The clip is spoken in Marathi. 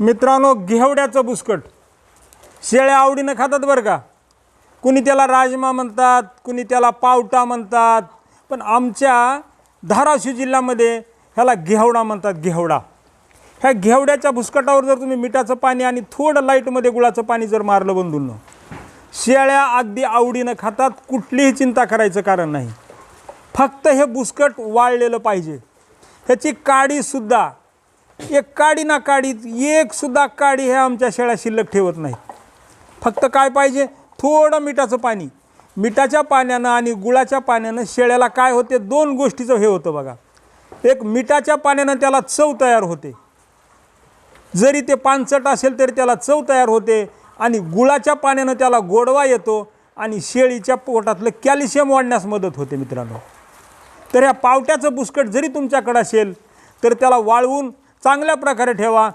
मित्रांनो घेवड्याचं बुसकट. शेळ्या आवडीनं खातात बरं का? कुणी त्याला राजमा म्हणतात कुणी त्याला पावटा म्हणतात पण आमच्या धाराशिव जिल्ह्यामध्ये ह्याला घेवडा म्हणतात घेवडा. ह्या घेवड्याच्या भुसकटावर जर तुम्ही मिठाचं पाणी आणि थोडं लाईटमध्ये गुळाचं पाणी जर मारलं बंधून शेळ्या अगदी आवडीनं खातात कुठलीही चिंता करायचं कारण नाही. फक्त हे बुसकट वाळलेलं पाहिजे. ह्याची काडीसुद्धा एक काडी ना काडीत एक सुद्धा काडी हे आमच्या शेळ्या शिल्लक ठेवत नाही. फक्त काय पाहिजे? थोडं मिठाचं पाणी. मिठाच्या पाण्यानं आणि गुळाच्या पाण्यानं शेळ्याला काय होते? दोन गोष्टीचं हे होतं बघा. एक मिठाच्या पाण्यानं त्याला चव तयार होते. जरी ते पानचट असेल तरी त्याला चव तयार होते आणि गुळाच्या पाण्यानं त्याला गोडवा येतो आणि शेळीच्या पोटातलं कॅल्शियम वाढण्यास मदत होते मित्रांनो. तर ह्या पावट्याचं बुसकट जरी तुमच्याकडं असेल तर त्याला वाळवून चांगल्या प्रकारे ठेवा.